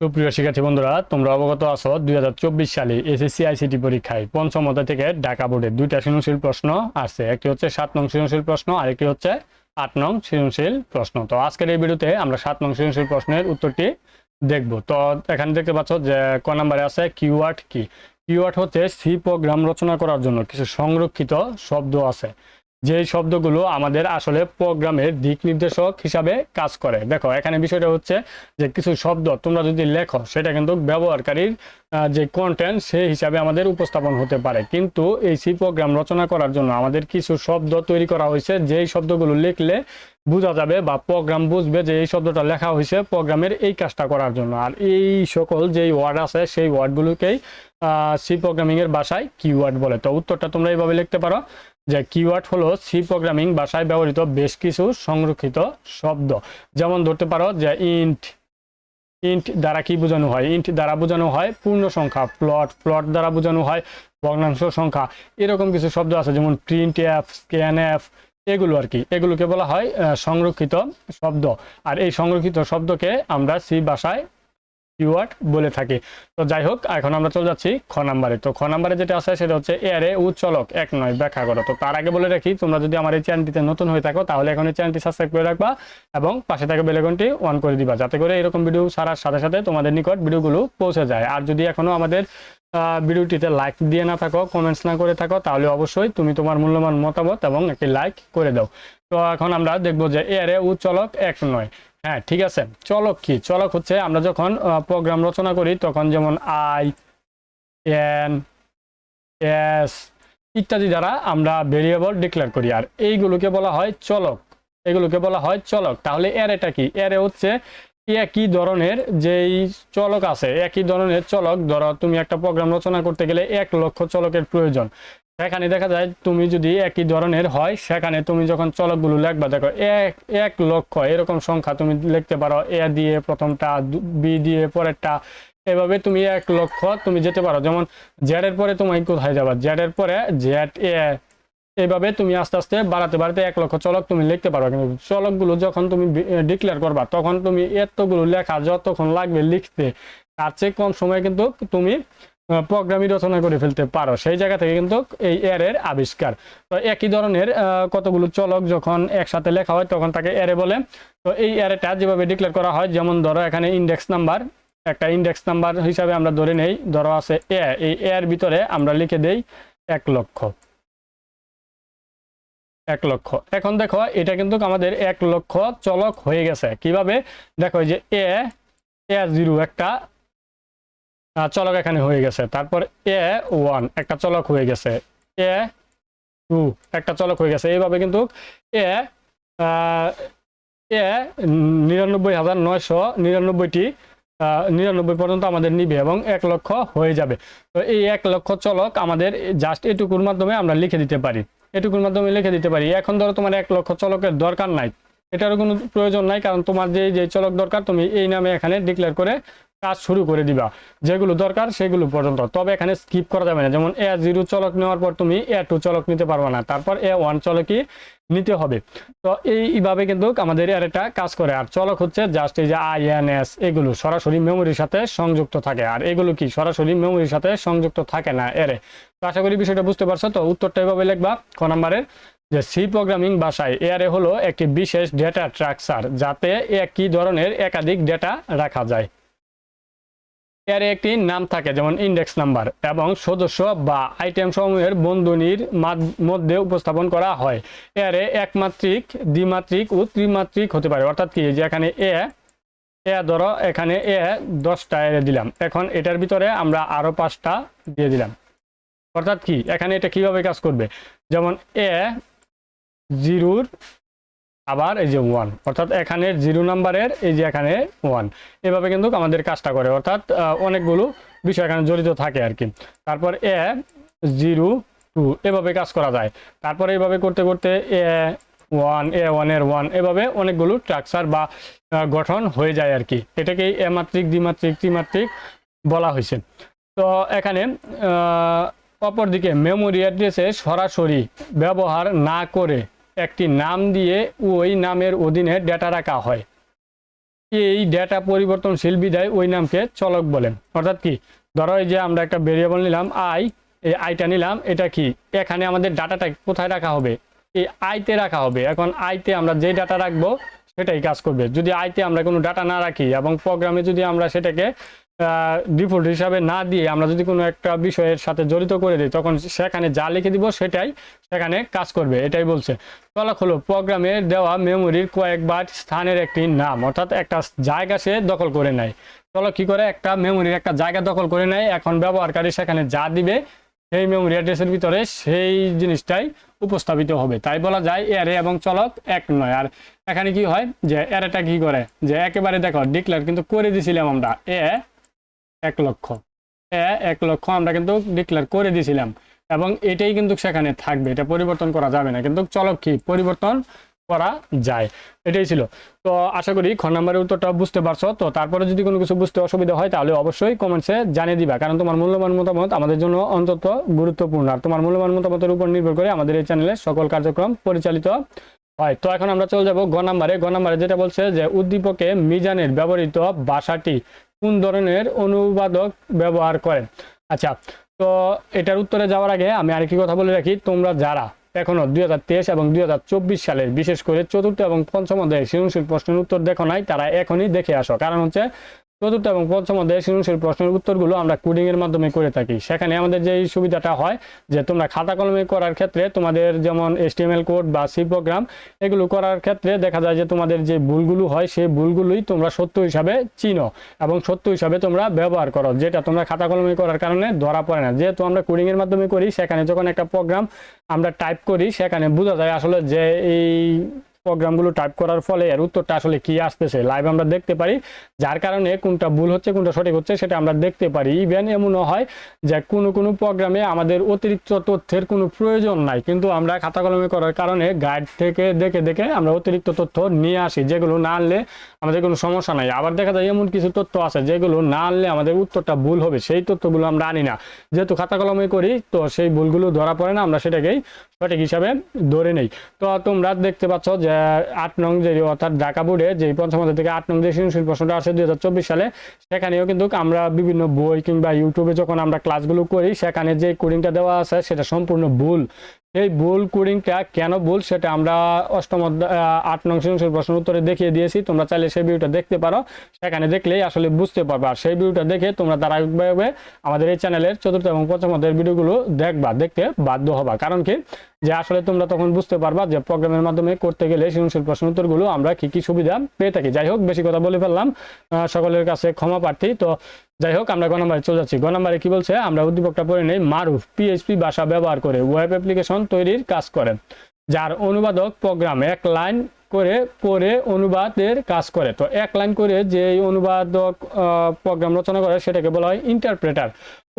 সুপ্রিয় শিক্ষার্থী বন্ধুরা, তোমরা অবগত আছো দুই হাজার চব্বিশ সালে এসএসসি আইসিটি পরীক্ষায় পঞ্চম অধ্যায় থেকে ঢাকা বোর্ডের দুইটা সৃজনশীল প্রশ্ন আসছে। একটি হচ্ছে সাত নং সৃজনশীল প্রশ্ন, আরেকটি হচ্ছে আট নং সৃজনশীল প্রশ্ন। তো আজকের এই ভিডিওতে আমরা সাত নং সৃজনশীল প্রশ্নের উত্তরটি দেখব। তো এখানে দেখতে পাচ্ছ যে ক নাম্বারে আছে কিওয়ার্ড কি। কিওয়ার্ড হচ্ছে সি প্রোগ্রাম রচনা করার জন্য কিছু সংরক্ষিত শব্দ আছে। যেই শব্দগুলো আমাদের আসলে প্রোগ্রামের দিক নির্দেশক হিসাবে কাজ করে। দেখো, এখানে বিষয়টা হচ্ছে যে কিছু শব্দ তোমরা যদি লেখো, সেটা কিন্তু ব্যবহারকারীর যে কন্টেন্ট সেই হিসাবে আমাদের উপস্থাপন হতে পারে। কিন্তু এই সি প্রোগ্রাম রচনা করার জন্য আমাদের কিছু শব্দ তৈরি করা হয়েছে, যেই শব্দগুলো লিখলে বোঝা যাবে বা প্রোগ্রাম বুঝবে যে এই শব্দটা লেখা হয়েছে প্রোগ্রামের এই কাজটা করার জন্য। আর এই সকল যেই ওয়ার্ড আছে, সেই ওয়ার্ডগুলোকেই সি প্রোগ্রামিং এর ভাষায় কিওয়ার্ড বলে। তো উত্তরটা তোমরা এইভাবে লিখতে পারো। যে কিওয়ার্ড হলো সি প্রোগ্রামিং ভাষায় ব্যবহৃত বেশ কিছু সংরক্ষিত শব্দ। যেমন ধরতে পারো যে ইন্ট ইন্ট দ্বারা কি বোঝানো হয়? ইন্ট দ্বারা বোঝানো হয় পূর্ণ সংখ্যা প্লট প্লট দ্বারা বোঝানো হয় ভগ্নাংশ সংখ্যা। এরকম কিছু শব্দ আছে যেমন প্রিন্ট অ্যাপ স্ক্যান অ্যাপ এগুলো আর কি। এগুলোকে বলা হয় সংরক্ষিত শব্দ। আর এই সংরক্ষিত শব্দকে আমরা সি ভাষায় কিওয়ার্ড বলে থাকি। তো যাই হোক এখন আমরা চলে যাচ্ছি খ নাম্বারে। তো খ নাম্বারে যেটা আছে, সেটা হচ্ছে এরে উচ্চলক এক নয় ব্যাখ্যা করো। তো তার আগে বলে রাখি, তোমরা যদি আমার এই চ্যানেলটিতে নতুন হয়ে থাকো, তাহলে এখন এই চ্যানেলটি সাবস্ক্রাইব করে রাখবা এবং পাশে থাকা বেলেগনটি অন করে দিবা, যাতে করে এরকম ভিডিও ছাড়ার সাথে সাথে তোমাদের নিকট ভিডিওগুলো পৌঁছে যায়। আর যদি এখনও আমাদের ভিডিওটিতে লাইক দিয়ে না থাকো কমেন্টস না করে থাকো, তাহলে অবশ্যই তুমি তোমার মূল্যবান মতামত এবং একটি লাইক করে দাও। তো এখন আমরা দেখব যে এরে উচ্চলক এক নয়। হ্যাঁ ঠিক আছে। চলক কি? চলক হচ্ছে আমরা যখন প্রোগ্রাম রচনা করি, তখন যেমন আই, এন, এস ইত্যাদি দ্বারা আমরা ভেরিয়েবল ডিক্লেয়ার করি। আর এইগুলোকে বলা হয় চলক। এগুলোকে বলা হয় চলক। তাহলে এর এটা কি? এর হচ্ছে একই ধরনের যেই চলক আছে, একই ধরনের চলক। ধরো তুমি একটা প্রোগ্রাম রচনা করতে গেলে এক লক্ষ চলকের প্রয়োজন। সেখানে দেখা যায় তুমি যদি একই ধরনের হয়, সেখানে তুমি যখন চলকগুলো লেখবা, দেখো এক এক লক্ষ এরকম সংখ্যা তুমি লিখতে পারো। এ দিয়ে প্রথমটা বি দিয়ে পরেরটা। এভাবে তুমি এক লক্ষ তুমি যেতে পারো। যেমন জেড এর পরে তুমি কোথায় যাবা? জেড এর পরে জেড এ। এইভাবে তুমি আস্তে আস্তে বাড়াতে বাড়াতে এক লক্ষ চলক তুমি লিখতে পারো কিন্তু চলকগুলো যখন তুমি ডিক্লেয়ার করবা, তখন তুমি এতগুলো লেখা যতক্ষণ লাগবে লিখতে, তার চেয়ে কম সময়ে কিন্তু তুমি প্রোগ্রামই রচনা করে ফেলতে পারো। সেই জায়গা থেকে কিন্তু এই এর আবিষ্কার। তো একই ধরনের কতগুলো চলক যখন একসাথে লেখা হয়, তখন তাকে এরে বলে। তো এই এরেটা যেভাবে ডিক্লেয়ার করা হয়, যেমন ধরো এখানে ইন্ডেক্স নাম্বার একটা ইন্ডেক্স নাম্বার হিসাবে আমরা ধরে নেই, ধরো আছে এ। এই এর ভিতরে আমরা লিখে দেই এক লক্ষ। এক লক্ষ। এখন দেখো, এটা কিন্তু আমাদের এক লক্ষ চলক হয়ে গেছে। কীভাবে? দেখো যে এ এ জিরো একটা চলক এখানে হয়ে গেছে। তারপর এ ওয়ান একটা চলক হয়ে গেছে। এ টু একটা চলক হয়ে গেছে। এইভাবে কিন্তু এ এ নিরানব্বই হাজার নয়শো নিরানব্বইটি নিরানব্বই পর্যন্ত আমাদের নিবে এবং এক লক্ষ হয়ে যাবে। তো এই এক লক্ষ চলক আমাদের জাস্ট এটুকুর মাধ্যমে আমরা লিখে দিতে পারি। এটুকুর মাধ্যমে লিখে দিতে পারি। এখন ধরো তোমার এক লক্ষ চলকের দরকার নাই। এটারও কোনো প্রয়োজন নাই, কারণ তোমার যে যে চলক দরকার, তুমি এই নামে এখানে ডিক্লেয়ার করে কাজ শুরু করে দিবা। যেগুলো দরকার সেগুলো পর্যন্ত। তবে এখানে স্কিপ করা যাবে না। যেমন এ জিরো চলক নেওয়ার পর তুমি এ টু চলক নিতে পারবে না। তারপর এ ওয়ান চলকই নিতে হবে। তো এইভাবে কিন্তু আমাদের এর একটা কাজ করে। আর চলক হচ্ছে জাস্ট এই যে আই এন এস এগুলো সরাসরি মেমোরির সাথে সংযুক্ত থাকে। আর এগুলো কি? সরাসরি মেমোরির সাথে সংযুক্ত থাকে না এরে। তো আশা করি বিষয়টা বুঝতে পারছ। তো উত্তরটা এভাবে লিখবা। ক নাম্বারের যে সি প্রোগ্রামিং ভাষায় এআরএ হলো একটি বিশেষ ডেটা স্ট্রাকচার যাতে একই ধরনের একাধিক ডেটা রাখা যায়। এর একটি নাম থাকে, যেমন ইন্ডেক্স নাম্বার এবং সদস্য বা আইটেম সমূহের বন্ধনীর মধ্যে উপস্থাপন করা হয়। এর একমাত্রিক, দ্বিমাত্রিক ও ত্রিমাত্রিক হতে পারে। অর্থাৎ কি, যে এখানে এ এ ধরো, এখানে এ দশটা এরে দিলাম। এখন এটার ভিতরে আমরা আরও পাঁচটা দিয়ে দিলাম। অর্থাৎ কি, এখানে এটা কীভাবে কাজ করবে? যেমন এ, জিরোর আবার এই যে ওয়ান অর্থাৎ এখানে জিরো নাম্বারের এই যে এখানে ওয়ান এভাবে কিন্তু আমাদের কাজটা করে, অর্থাৎ অনেকগুলো বিষয় এখানে জড়িত থাকে আর কি তারপর এ জিরো টু এভাবে কাজ করা যায়। তারপর এইভাবে করতে করতে এ ওয়ান এ ওয়ানের ওয়ান এভাবে অনেকগুলো স্ট্রাকচার বা গঠন হয়ে যায় আর কি এটাকে এ মাত্রিক দ্বিমাত্রিক ত্রিমাত্রিক বলা হয়েছে। তো এখানে অপরদিকে মেমোরি অ্যাড্রেসে সরাসরি ব্যবহার না করে একটি নাম দিয়ে ওই নামের অধীনে ডেটা রাখা হয়। এই ডেটা পরিবর্তনশীল বিদায় ওই নামকে চলক বলেন। অর্থাৎ কি? ধরো যে আমরা একটা ভেরিয়েবল নিলাম আই এই আইটা নিলাম, এটা কি? এখানে আমাদের ডাটাটা কোথায় রাখা হবে? এই আইতে রাখা হবে। এখন আইতে আমরা যে ডাটা রাখব, সেটাই কাজ করবে। যদি আইতে আমরা কোনো ডাটা না রাখি এবং প্রোগ্রামে যদি আমরা সেটাকে ডিফল্ট হিসাবে না দিয়ে আমরা যদি কোনো একটা বিষয়ের সাথে জড়িত করে দিই, তখন সেখানে যা লিখে দিব সেটাই সেখানে কাজ করবে, এটাই বলছে। চলক হলো, প্রোগ্রামে দেওয়া মেমোরির কয়েকবার স্থানের একটি নাম, অর্থাৎ একটা জায়গা সে দখল করে নেয়। চলো কি করে? একটা মেমোরির একটা জায়গা দখল করে নেয়, এখন ব্যবহারকারী সেখানে যা দিবে সেই মেমোরি অ্যাড্রেসের ভিতরে সেই জিনিসটাই উপস্থাপিত হবে। তাই বলা যায় অ্যারে এবং চলক এক নয়। আর এখানে কি হয়? যে অ্যারেটা কি করে? যে একেবারে দেখো ডিক্লেয়ার কিন্তু করে দিছিলাম আমরা, এ এক লক্ষ। এ এক লক্ষ আমরা কিন্তু ডিক্লেয়ার করে দিয়েছিলাম। এবং এটাই কিন্তু সেখানে থাকবে, এটা পরিবর্তন করা যাবে না। কিন্তু চলক কি? পরিবর্তন করা যায়। এটাই ছিল। তো আশা করি খ নম্বরের উত্তরটা বুঝতে পারছ। তো তারপরে যদি কোনো কিছু বুঝতে অসুবিধা হয়, তাহলে অবশ্যই কমেন্টসে জানিয়ে দিবা। কারণ তোমার মূল্যবান মতামত আমাদের জন্য অন্তত গুরুত্বপূর্ণ। আর তোমার মূল্যবান মতামতের উপর নির্ভর করে আমাদের এই চ্যানেলে সকল কার্যক্রম পরিচালিত হয়। তো এখন আমরা চলে যাব গ নাম্বারে। গ নাম্বারে যেটা বলছে যে, উদ্দীপকে মিজানের ব্যবহৃত ভাষাটি কোন ধরনের অনুবাদক ব্যবহার করেন? আচ্ছা তো এটার উত্তরে যাওয়ার আগে আমি আরেকটি কথা বলে রাখি, তোমরা যারা এখনও দুই হাজার তেইশ এবং দুই হাজার চব্বিশ সালের, বিশেষ করে চতুর্থ এবং পঞ্চম অধ্যায়ের সৃজনশীল প্রশ্নের উত্তর দেখো নাই, তারা এখনই দেখে আসো। কারণ হচ্ছে চতুর্থ এবং পঞ্চম অধ্যায়ের সৃজনশীল প্রশ্নের উত্তরগুলো আমরা কোডিং এর মাধ্যমে করে থাকি। সেখানে আমাদের যে সুবিধাটা হয় যে তোমরা খাতা কলমে করার ক্ষেত্রে তোমাদের যেমন এসটিএমএল কোড বা সি প্রোগ্রাম এগুলো করার ক্ষেত্রে দেখা যায় যে তোমাদের যে ভুলগুলো হয়, সেই ভুলগুলোই তোমরা সত্য হিসাবে চিনো এবং সত্য হিসাবে তোমরা ব্যবহার করো, যেটা তোমরা খাতা কলমে করার কারণে ধরা পড়ে না। যেহেতু আমরা কোডিং এর মাধ্যমে করি, সেখানে যখন একটা প্রোগ্রাম আমরা টাইপ করি, সেখানে বোঝা যায় আসলে যে এই প্রোগ্রামগুলো টাইপ করার ফলে এর উত্তরটা আসলে কি আসতেছে? লাইভ আমরা দেখতে পারি। যার কারণে কোনটা ভুল হচ্ছে, কোনটা সঠিক হচ্ছে, সেটা আমরা দেখতে পারি। ইভেন এমনও হয় যে কোনো কোনো প্রোগ্রামে আমাদের অতিরিক্ত তথ্যের কোনো প্রয়োজন নাই। কিন্তু আমরা খাতা কলমে করার কারণে গাইড থেকে দেখে দেখে আমরা অতিরিক্ত তথ্য নিয়ে আসি, যেগুলো না আনলে আমাদের কোনো সমস্যা নাই। আবার দেখা যায় এমন কিছু তথ্য আছে যেগুলো না আনলে আমাদের উত্তরটা ভুল হবে। সেই তথ্যগুলো আমরা আনি না। যেহেতু খাতা কলমে করি, তো সেই ভুলগুলো ধরা পড়ে না। আমরা সেটাকেই সঠিক হিসাবে ধরে নেই। তো তোমরা দেখতে পাচ্ছ যে আট নং যে অর্থাৎ ঢাকা বোর্ডে যে পঞ্চম থেকে আট নং যে সৃজনশীল প্রশ্নটা আছে দুই হাজার চব্বিশ সালে, সেখানেও কিন্তু আমরা বিভিন্ন বই কিংবা ইউটিউবে যখন আমরা ক্লাসগুলো করি, সেখানে যে কোডিংটা দেওয়া আছে সেটা সম্পূর্ণ ভুল। এই ভুল কোডিংটা কেন ভুল সেটা আমরা অষ্টম আট নং সৃজনশীল প্রশ্ন উত্তরে দেখিয়ে দিয়েছি। তোমরা চাইলে সেই ভিডিওটা দেখতে পারো। সেখানে দেখলেই আসলে বুঝতে পারবে। আর সেই ভিডিওটা দেখে তোমরা ধারাবাহিকভাবে আমাদের এই চ্যানেলের চতুর্থ এবং পঞ্চম অধ্যায়ের ভিডিওগুলো দেখবা, দেখতে বাধ্য হবা। কারণ কি? যে আসলে তোমরা তখন বুঝতে পারবা যে প্রোগ্রামের মাধ্যমে করতে গেলে সৃজনশীল প্রশ্ন উত্তরগুলো আমরা কি কি সুবিধা পেয়ে থাকি। যাই হোক, বেশি কথা বলে ফেললাম। সকলের কাছে ক্ষমা প্রার্থী। তো যাই হোক আমরা গ নম্বরে চলে যাচ্ছি। গ নম্বরে কি বলছে? আমরা উদ্দীপকটা পড়ে নেই। মারুফ পিএইচপি ভাষা ব্যবহার করে ওয়েব অ্যাপ্লিকেশন তৈরির কাজ করে, যার অনুবাদক প্রোগ্রাম এক লাইন করে পরে অনুবাদের কাজ করে। তো এক লাইন করে যে অনুবাদক প্রোগ্রাম রচনা করে, সেটাকে বলা হয় ইন্টারপ্রেটার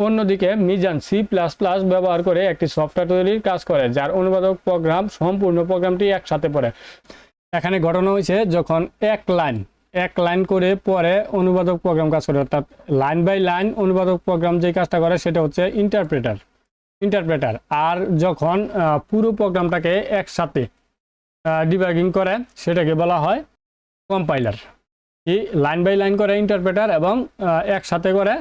অন্যদিকে মিজান সি প্লাস প্লাস ব্যবহার করে একটি সফটওয়্যার তৈরির কাজ করে, যার অনুবাদক প্রোগ্রাম সম্পূর্ণ প্রোগ্রামটি একসাথে পড়ে। এখানে ঘটনা হয়েছে যখন এক লাইন এক লাইন করে পরে অনুবাদক প্রোগ্রাম কাজ করে, অর্থাৎ লাইন বাই লাইন অনুবাদক প্রোগ্রাম যে কাজটা করে সেটা হচ্ছে ইন্টারপ্রেটার ইন্টারপ্রেটার আর যখন পুরো প্রোগ্রামটাকে একসাথে ডিবাগিং করে, সেটাকে বলা হয় কম্পাইলার কি? লাইন বাই লাইন করে ইন্টারপ্রেটার এবং একসাথে করে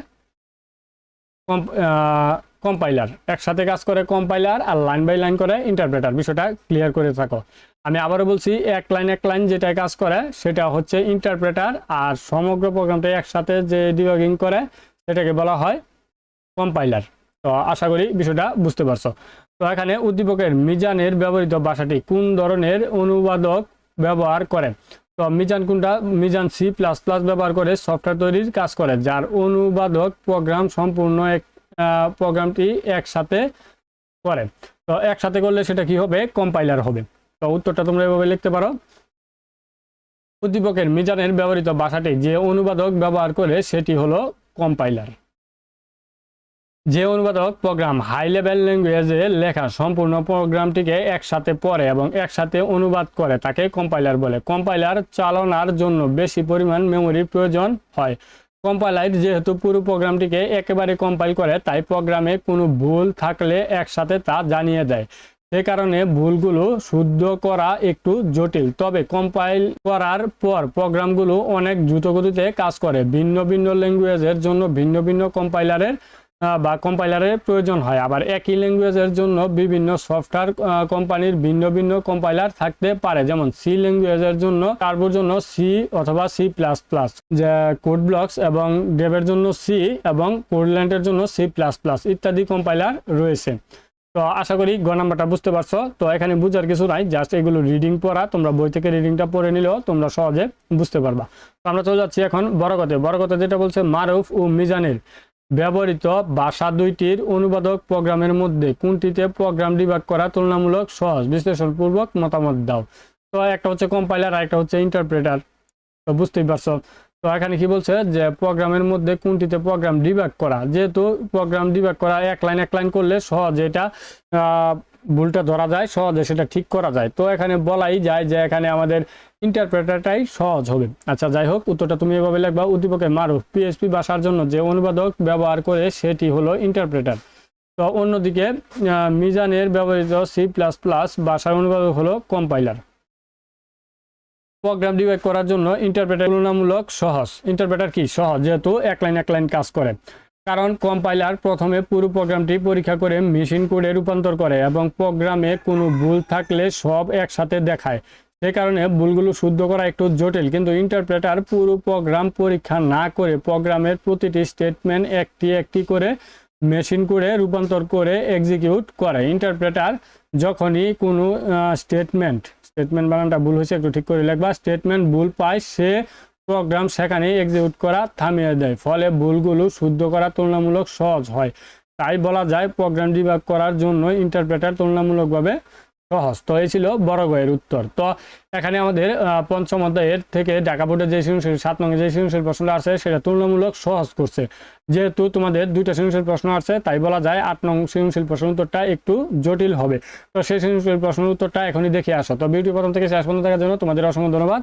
কম্পাইলার একসাথে কাজ করে কম্পাইলার আর লাইন বাই লাইন করে ইন্টারপ্রেটার বিষয়টা ক্লিয়ার করে থাকো। আমি আবারও বলছি, এক লাইন এক লাইন যেটা কাজ করে, সেটা হচ্ছে ইন্টারপ্রেটার আর সমগ্র প্রোগ্রামটা একসাথে যে ডিবাগিং করে, সেটাকে বলা হয় কম্পাইলার তো আশা করি বিষয়টা বুঝতে পারছ। তো এখানে উদ্দীপকের মিজানের ব্যবহৃত ভাষাটি কোন ধরনের অনুবাদক ব্যবহার করে? তো মিজান কোনটা? মিজান সি প্লাস প্লাস ব্যবহার করে সফটওয়্যার তৈরির কাজ করে, যার অনুবাদক প্রোগ্রাম সম্পূর্ণ এক প্রোগ্রামটি একসাথে করে। তো একসাথে করলে সেটা কি হবে? কম্পাইলার হবে। তো উত্তরটা তোমরা এভাবে লিখতে পারো। উদ্দীপকের মিজানের ব্যবহৃত ভাষাটি যে অনুবাদক ব্যবহার করে সেটি হলো কম্পাইলার। যে অনুবাদক প্রোগ্রাম হাই লেভেল ল্যাঙ্গুয়েজে লেখা সম্পূর্ণ প্রোগ্রামটিকে একসাথে পড়ে এবং একসাথে অনুবাদ করে তাকে কম্পাইলার বলে। কম্পাইলার চালনার জন্য বেশি পরিমাণ মেমোরির প্রয়োজন হয়। কম্পাইলার যেহেতু পুরো প্রোগ্রামটিকে একেবারে কম্পাইল করে, তাই প্রোগ্রামে কোনো ভুল থাকলে একসাথে তা জানিয়ে দেয়। সে কারণে ভুলগুলো শুদ্ধ করা একটু জটিল। তবে কম্পাইল করার পর প্রোগ্রামগুলো অনেক দ্রুতগতিতে কাজ করে। ভিন্ন ভিন্ন ল্যাঙ্গুয়েজের জন্য ভিন্ন ভিন্ন কম্পাইলারের বা কম্পাইলারের প্রয়োজন হয়। আবার একই ল্যাঙ্গুয়েজের জন্য বিভিন্ন সফটওয়্যার কোম্পানির ভিন্ন ভিন্ন কম্পাইলার থাকতে পারে। যেমন সি ল্যাঙ্গুয়েজের জন্য, কার্বোর জন্য সি অথবা সি প্লাস প্লাস যে কোড ব্লকস এবং ডেভের জন্য সি এবং কোডল্যান্ডের জন্য সি প্লাস প্লাস ইত্যাদি কম্পাইলার রয়েছে। তো আশা করি গ নাম্বারটা বুঝতে পারছ। তো এখানে বুঝার কিছু নাই জাস্ট এগুলো রিডিং পড়া, তোমরা বই থেকে রিডিংটা পড়ে নিলেও তোমরা সহজে বুঝতে পারবা। তো আমরা চলে যাচ্ছি এখন বড় কথা যেটা বলছে, মারুফ ও মিজানের ব্যবহৃত ভাষা দুইটির অনুবাদক প্রোগ্রামের মধ্যে কোনটিতে প্রোগ্রাম ডিবাগ করা তুলনামূলক সহজ? বিশ্লেষণপূর্বক মতামত দাও। তো একটা হচ্ছে কম্পাইলার আর একটা হচ্ছে ইন্টারপ্রেটার তো বুঝতেই পারছ। তো এখানে কি বলছে যে প্রোগ্রামের মধ্যে কোনটিতে প্রোগ্রাম ডিবাগ করা? যেহেতু প্রোগ্রাম ডিবাগ করা এক লাইন এক লাইন করলে সহজে এটা ভুলটা ধরা যায়, সহজে সেটা ঠিক করা যায়। তো এখানে বলাই যায় যে এখানে আমাদের ইন্টারপ্রেটারটাই সহজ হবে। আচ্ছা যাই হোক, উত্তরটা তুমি এভাবে লিখবা। উদ্দীপকে মারুফ পিএসপি ভাষার জন্য যে অনুবাদক ব্যবহার করে সেটি হলো ইন্টারপ্রেটার তো অন্যদিকে মিজানের ব্যবহৃত সি প্লাস প্লাস ভাষার অনুবাদক হলো কম্পাইলার প্রোগ্রাম ডিভাইড করার জন্য ইন্টারপ্রেটার তুলনামূলক সহজ। ইন্টারপ্রেটার কি? সহজ, যেহেতু এক লাইন এক লাইন কাজ করে। কারণ কম্পাইলার প্রথমে পুরো প্রোগ্রামটি পরীক্ষা করে মেশিন কোডে রূপান্তর করে এবং প্রোগ্রামে কোনো ভুল থাকলে সব একসাথে দেখায়। সে কারণে ভুলগুলো শুদ্ধ করা একটু জটিল, কিন্তু ইন্টারপ্রেটার পুরো প্রোগ্রাম পরীক্ষা না করে প্রোগ্রামের প্রতিটি স্টেটমেন্ট একটি একটি করে মেশিন কোডে রূপান্তর করে এক্সিকিউট করে। ইন্টারপ্রেটার যখনই কোনো স্টেটমেন্ট স্টেটমেন্ট বানানটা ভুল হয়েছে, একটু ঠিক করে লিখবা। স্টেটমেন্ট ভুল পায়, সে প্রোগ্রাম সেখানে এক্সিকিউট করা থামিয়ে দেয়, ফলে ভুলগুলো শুদ্ধ করা তুলনামূলক সহজ হয়। তাই বলা যায় প্রোগ্রাম ডিবাগ করার জন্য ইন্টারপ্রেটার তুলনামূলকভাবে সহজ তো ছিল বড় গয়ের উত্তর। তো এখানে আমাদের পঞ্চম অধ্যায়ের থেকে ঢাকা বোর্ডের যে সৃজনশীল, সাত নং যে সৃজনশীল প্রশ্ন আছে সেটা তুলনামূলক সহজ করছে। যেহেতু তোমাদের দুইটা সৃজনশীল প্রশ্ন আছে তাই বলা যায় আট নং সৃজনশীল প্রশ্ন উত্তরটা একটু জটিল হবে। তো সেই সৃজনশীল প্রশ্ন উত্তরটা এখনই দেখে আসো। তো ভিডিও প্রথম থেকে শেষ পর্যন্ত থাকার জন্য তোমাদের অসংখ্য ধন্যবাদ।